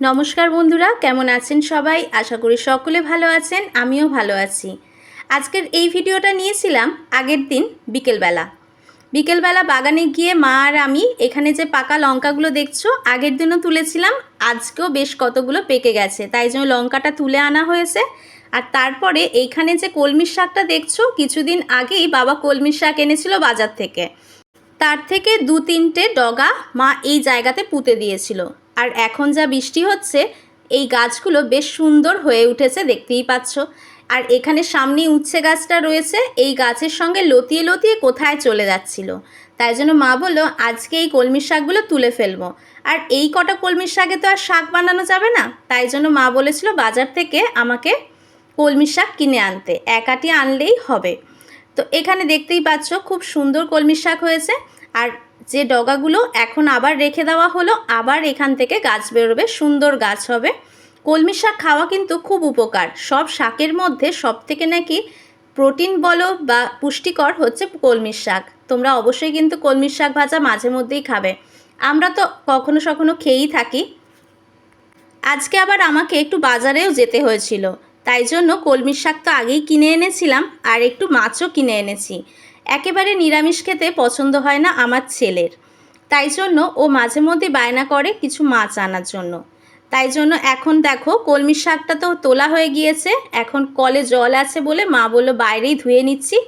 নমস্কার বন্ধুরা, কেমন আছেন সবাই? আশা করি সকলে ভালো আছেন, আমিও ভালো আছি। আজকের এই ভিডিওটা নিয়েছিলাম আগের দিন বিকেলবেলা। বিকেলবেলা বাগানে গিয়ে মা আর আমি এখানে যে পাকা লঙ্কাগুলো দেখছ, আগের দিনও তুলেছিলাম, আজকেও বেশ কতগুলো পেকে গেছে। তাই জন্য লঙ্কাটা তুলে আনা হয়েছে। আর তারপরে এইখানে যে কলমির শাকটা দেখছ, কিছুদিন আগেই বাবা কলমির শাক এনেছিল বাজার থেকে। তার থেকে দু তিনটে ডগা মা এই জায়গাতে পুঁতে দিয়েছিল। আর এখন যা বৃষ্টি হচ্ছে, এই গাছগুলো বেশ সুন্দর হয়ে উঠেছে, দেখতেই পাচ্ছ। আর এখানে সামনে উচ্ছে গাছটা রয়েছে, এই গাছের সঙ্গে লতিয়ে লতিয়ে কোথায় চলে যাচ্ছিল? তাই জন্য মা বলল, আজকে এই কলমির শাকগুলো তুলে ফেলব। আর এই কটা কলমির শাকে তো আর শাক বানানো যাবে না, তাই জন্য মা বলেছিল বাজার থেকে আমাকে কলমির শাক কিনে আনতে এক আটি আনলেই হবে। তো এখানে দেখতেই পাচ্ছ, খুব সুন্দর কলমির শাক হয়েছে। আর যে ডগাগুলো এখন আবার রেখে দেওয়া হলো, আবার এখান থেকে গাছ বেরোবে, সুন্দর গাছ হবে। কলমি শাক খাওয়া কিন্তু খুব উপকার। সব শাকের মধ্যে সব থেকে নাকি প্রোটিন বলো বা পুষ্টিকর হচ্ছে কলমির শাক। তোমরা অবশ্যই কিন্তু কলমির শাক ভাজা মাঝে মধ্যেই খাবে। আমরা তো কখনো সখনো খেয়েই থাকি। আজকে আবার আমাকে একটু বাজারেও যেতে হয়েছিল। তাই জন্য কলমির শাক তো আগেই কিনে এনেছিলাম, আর একটু মাছও কিনে এনেছি। একেবারে নিরামিষ খেতে পছন্দ হয় না আমার ছেলের। তাই জন্য ও মাঝে মধ্যে বায়না করে কিছু মাছ আনার জন্য। তাই জন্য এখন দেখো কলমি শাকটা তো তোলা হয়ে গিয়েছে, এখন কলে জল আছে বলে মা বলল বাইরেই ধুয়ে নিচ্ছি।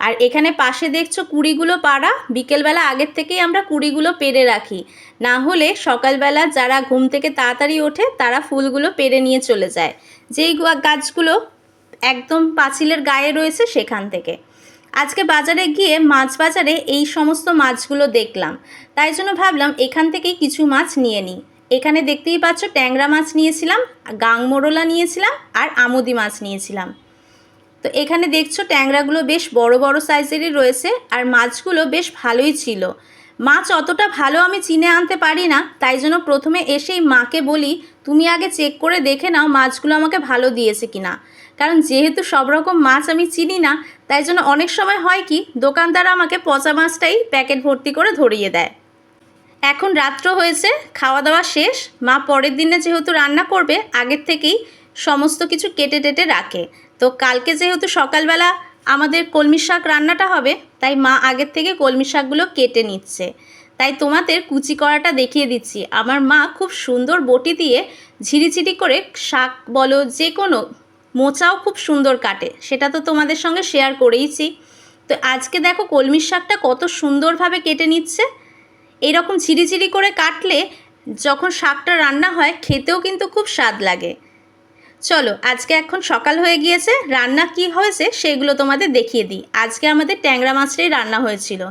আর এখানে পাশে দেখছ কুড়িগুলো পাড়া, বিকেলবেলা আগের থেকেই আমরা কুড়িগুলো পেরে রাখি। না হলে সকালবেলা যারা ঘুম থেকে তাড়াতাড়ি ওঠে তারা ফুলগুলো পেরে নিয়ে চলে যায়। যেই গাছগুলো একদম পাঁচিলের গায়ে রয়েছে সেখান থেকে। আজকে বাজারে গিয়ে মাছ বাজারে এই সমস্ত মাছগুলো দেখলাম। তাই জন্য ভাবলাম এখান থেকে কিছু মাছ নিয়ে নিই। এখানে দেখতেই পাচ্ছ ট্যাংরা মাছ নিয়েছিলাম, গাংমোরলা নিয়েছিলাম আর আমুদি মাছ নিয়েছিলাম। তো এখানে দেখছ ট্যাংরাগুলো বেশ বড় বড় সাইজেরই রয়েছে আর মাছগুলো বেশ ভালোই ছিল। মাছ অতটা ভালো আমি চিনে আনতে পারি না, তাই জন্য প্রথমে এসেই মাকে বলি, তুমি আগে চেক করে দেখে নাও মাছগুলো আমাকে ভালো দিয়েছে কিনা। কারণ যেহেতু সব রকম মাছ আমি চিনি না, তাই জন্য অনেক সময় হয় কি, দোকানদার আমাকে পচা মাছটাই প্যাকেট ভর্তি করে ধরিয়ে দেয়। এখন রাত্র হয়েছে খাওয়া দাওয়া শেষ, মা পরের দিনে যেহেতু রান্না করবে, আগের থেকেই সমস্ত কিছু কেটে টেটে রাখে। তো কালকে যেহেতু সকালবেলা আমাদের কলমি শাক রান্নাটা হবে, তাই মা আগের থেকে কলমি শাকগুলো কেটে নিচ্ছে। তাই তোমাদের কুচি করাটা দেখিয়ে দিচ্ছি। আমার মা খুব সুন্দর বটি দিয়ে ঝিরিঝিরি করে শাক বলো যে কোনো মোচাও খুব সুন্দর কাটে। সেটা তো তোমাদের সঙ্গে শেয়ার করেইছি। তো আজকে দেখো কলমির শাকটা কত সুন্দরভাবে কেটে নিচ্ছে। এইরকম ঝিরিঝিরি করে কাটলে যখন শাকটা রান্না হয়, খেতেও কিন্তু খুব স্বাদ লাগে। চলো, আজকে এখন সকাল হয়ে গিয়েছে, রান্না কি হয়েছে সেগুলো তোমাদের দেখিয়ে দিই। আজকে আমাদের ট্যাংরা মাছটাই রান্না হয়েছিল।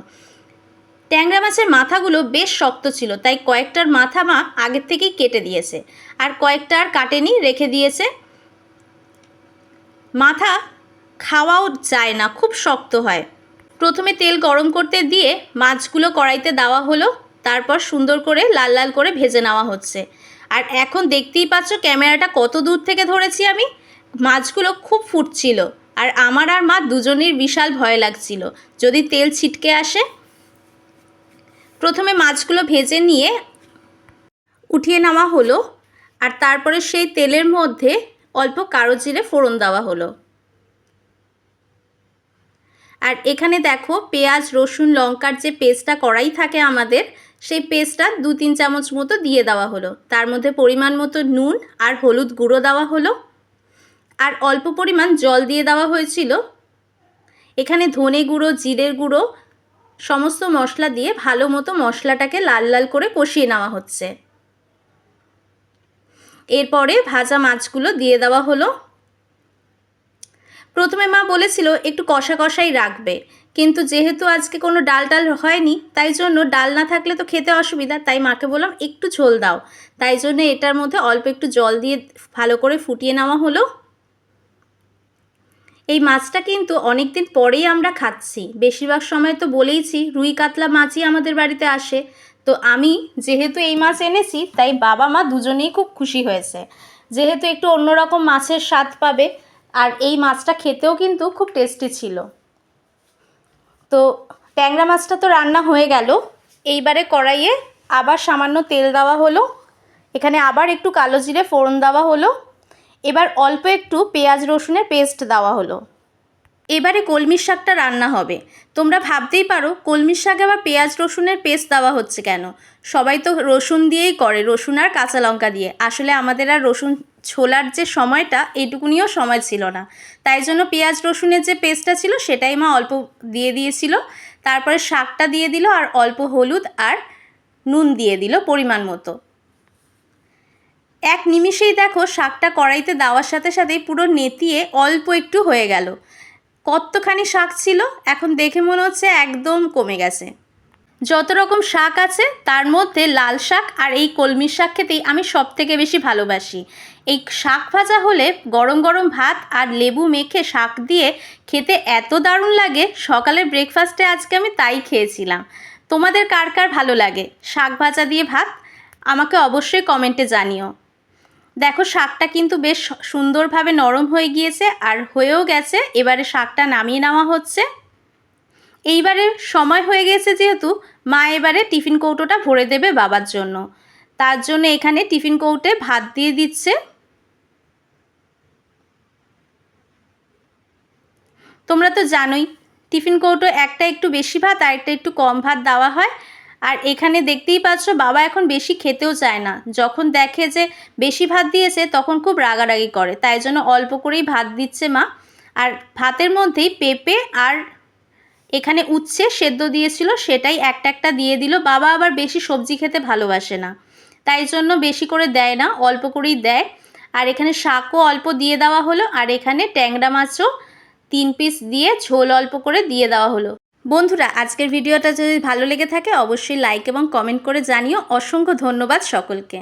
ট্যাংরা মাছের মাথাগুলো বেশ শক্ত ছিল, তাই কয়েকটার মাথা মা আগের থেকেই কেটে দিয়েছে, আর কয়েকটা আর কাটেনি, রেখে দিয়েছে। মাথা খাওয়াও যায় না, খুব শক্ত হয়। প্রথমে তেল গরম করতে দিয়ে মাছগুলো কড়াইতে দেওয়া হলো, তারপর সুন্দর করে লাল লাল করে ভেজে নেওয়া হচ্ছে। আর এখন দেখতেই পাচ্ছ ক্যামেরাটা কত দূর থেকে ধরেছি আমি? মাছগুলো খুব ফুটছিল। আর আমার আর মা দুজনের বিশাল ভয় লাগছিল। যদি তেল ছিটকে আসে? প্রথমে মাছগুলো ভেজে নিয়ে উঠিয়ে নেওয়া হলো। আর তারপরে সেই তেলের মধ্যে অল্প কারও জিরে ফোড়ন দেওয়া হলো। আর এখানে দেখো পেঁয়াজ, রসুন, লঙ্কার যে পেস্টটা করাই থাকে আমাদের সেই পেস্টটা দু তিন চামচ মতো দিয়ে দেওয়া হলো। তার মধ্যে পরিমাণ মতো নুন আর হলুদ গুঁড়ো দেওয়া হলো। আর অল্প পরিমাণ জল দিয়ে দেওয়া হয়েছিল। এখানে ধনে গুঁড়ো, জিরের গুঁড়ো, সমস্ত মশলা দিয়ে ভালো মতো মশলাটাকে লাল লাল করে কষিয়ে নেওয়া হচ্ছে। এরপরে ভাজা মাছগুলো দিয়ে দেওয়া হলো। প্রথমে মা বলেছিল, একটু কষা কষাই রাখবে। কিন্তু যেহেতু আজকে কোনো ডাল টাল হয়নি, তাই জন্য ডাল না থাকলে তো খেতে অসুবিধা। তাই মাকে বললাম, একটু ঝোল দাও। তাই জন্য এটার মধ্যে অল্প একটু জল দিয়ে ভালো করে ফুটিয়ে নেওয়া হলো। এই মাছটা কিন্তু অনেক দিন পরেই আমরা খাচ্ছি। বেশিরভাগ সময় তো বলেইছি, রুই কাতলা মাছই আমাদের বাড়িতে আসে। তো আমি যেহেতু এই মাছ এনেছি, তাই বাবা মা দুজনেই খুব খুশি হয়েছে। যেহেতু একটু অন্যরকম মাছের স্বাদ পাবে আর এই মাছটা খেতেও কিন্তু খুব টেস্টি ছিল। তো ট্যাংরা মাছটা তো রান্না হয়ে গেল। এইবারে কড়াইয়ে আবার সামান্য তেল দেওয়া হলো। এখানে আবার একটু কালো জিরে ফোড়ন দেওয়া হলো। এবার অল্প একটু পেঁয়াজ রসুনের পেস্ট দেওয়া হলো। এবারে কলমির শাকটা রান্না হবে। তোমরা ভাবতেই পারো কলমির শাকে আবার পেঁয়াজ রসুনের পেস্ট দেওয়া হচ্ছে কেন? সবাই তো রসুন দিয়েই করে, রসুন আর কাঁচা লঙ্কা দিয়ে। আসলে আমাদের আর রসুন ছোলার যে সময়টা এইটুকুনিও সময় ছিল না। তাই জন্য পেঁয়াজ রসুনের যে পেস্টটা ছিল, সেটাই মা অল্প দিয়ে দিয়েছিল। তারপরে শাকটা দিয়ে দিল আর অল্প হলুদ আর নুন দিয়ে দিল পরিমাণ মতো। এক নিমিষেই দেখো, শাকটা কড়াইতে দেওয়ার সাথে সাথেই পুরো নেতিয়ে অল্প একটু হয়ে গেল। কতখানি শাক ছিল এখন দেখে মনে হচ্ছে একদম কমে গেছে। যত রকম শাক আছে, তার মধ্যে লাল শাক আর এই কলমির শাক খেতেই আমি সব থেকে বেশি ভালোবাসি। এই শাক ভাজা হলে গরম গরম ভাত আর লেবু মেখে শাক দিয়ে খেতে এত দারুণ লাগে, সকালের ব্রেকফাস্টে আজকে আমি তাই খেয়েছিলাম। তোমাদের কার কার ভালো লাগে? শাক ভাজা দিয়ে ভাত? আমাকে অবশ্যই কমেন্টে জানিও। দেখো, শাকটা কিন্তু বেশ সুন্দরভাবে নরম হয়ে গিয়েছে আর হয়েও গেছে। এবারে শাকটা নামিয়ে নেওয়া হচ্ছে। এইবারে সময় হয়ে গেছে যেহেতু, মা এবারে টিফিন কৌটোটা ভরে দেবে বাবার জন্য। তার জন্য এখানে টিফিন কৌটে ভাত দিয়ে দিচ্ছে। তোমরা তো জানোই, টিফিন কৌটো একটা একটু বেশি ভাত আর একটা একটু কম ভাত দেওয়া হয়। আর এখানে দেখতেই পাচ্ছ বাবা এখন বেশি খেতেও চায় না। যখন দেখে যে বেশি ভাত দিয়েছে, তখন খুব রাগারাগি করে। তাই জন্য অল্প করেই ভাত দিচ্ছে মা। আর ভাতের মধ্যেই পেঁপে আর এখানে উচ্ছে সেদ্ধ দিয়েছিল, সেটাই একটা একটা দিয়ে দিল। বাবা আবার বেশি সবজি খেতে ভালোবাসে না। তাই জন্য বেশি করে দেয় না, অল্প করেই দেয়। আর এখানে শাকও অল্প দিয়ে দেওয়া হলো। আর এখানে ট্যাংরা মাছও তিন পিস দিয়ে ঝোল অল্প করে দিয়ে দেওয়া হলো। বন্ধুরা, আজকের ভিডিওটা যদি ভালো লেগে থাকে, অবশ্যই লাইক এবং কমেন্ট করে জানিও। অসংখ্য ধন্যবাদ সকলকে।